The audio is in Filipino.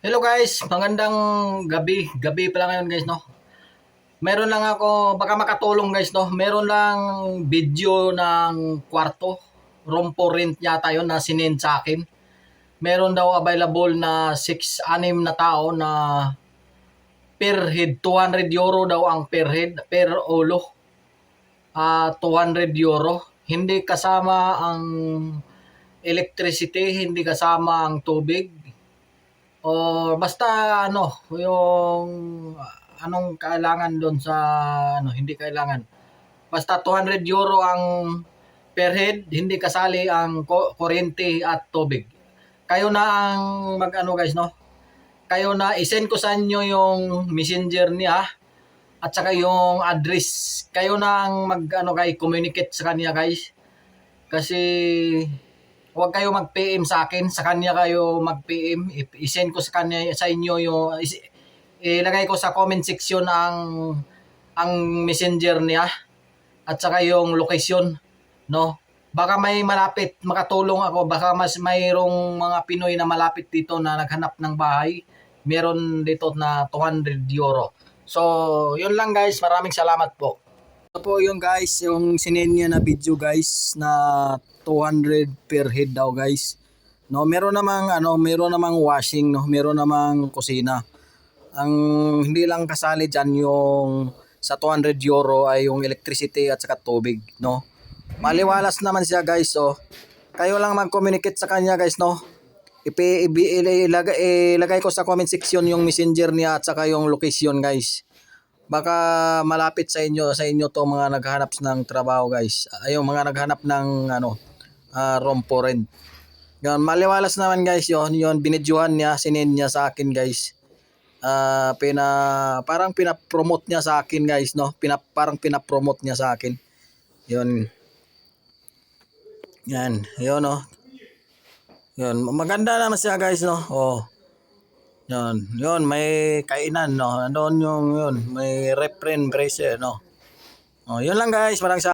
Hello guys, magandang gabi. Gabi pala ngayon guys, no? Meron lang ako, baka makatulong guys, no? Meron lang video ng kwarto. Room for rent yata yun na sinend sa akin. Meron daw available na 6, 6 na tao na per head. 200 euro daw ang per head, per ulo. Ah, 200 euro. Hindi kasama ang electricity, hindi kasama ang tubig or basta ano yung anong kailangan doon sa ano hindi kailangan. Basta 200 euro ang per head hindi kasali ang kuryente at tubig. Kayo na ang mag ano guys no? Kayo na isend ko sa inyo yung messenger niya at saka yung address. Kayo na ang mag ano guys communicate sa kanya guys. Kasi huwag kayo mag-PM sa akin, sa kanya kayo mag-PM. I-send ko sa kanya sa inyo yung ilagay ko sa comment section ang ang messenger niya at saka yung location, no? Baka may malapit, makatulong ako, baka mas mayroong mga Pinoy na malapit dito na naghanap ng bahay. Meron dito na 200 euro. So, yun lang guys. Maraming salamat po. Ito po yung guys, yung sinend niya na video guys na 200 per head daw guys. No, meron namang ano, meron namang washing, no, meron namang kusina. Ang hindi lang kasali diyan yung sa 200 euro ay yung electricity at saka tubig, no. Maliwalas naman siya guys, so kayo lang mag-communicate sa kanya guys, no. Ipi, ilagay, ilagay ko sa comment section yung messenger niya at saka yung location guys baka malapit sa inyo sa inyo to mga naghahanap ng trabaho guys ayun mga naghanap ng ano uh, room for rent yun maliwalas naman guys yon yon binidyohan niya sinend niya sa akin guys. Ah, pina parang pina-promote niya sa akin guys no? Pina, parang pina-promote niya sa akin. Yun. Yan yun no? Yun maganda naman siya guys no? Oh. Yun, yun, may kainan, no? Doon yung, yun, may refrain bracer, no? Oh, yun lang guys, maraming sa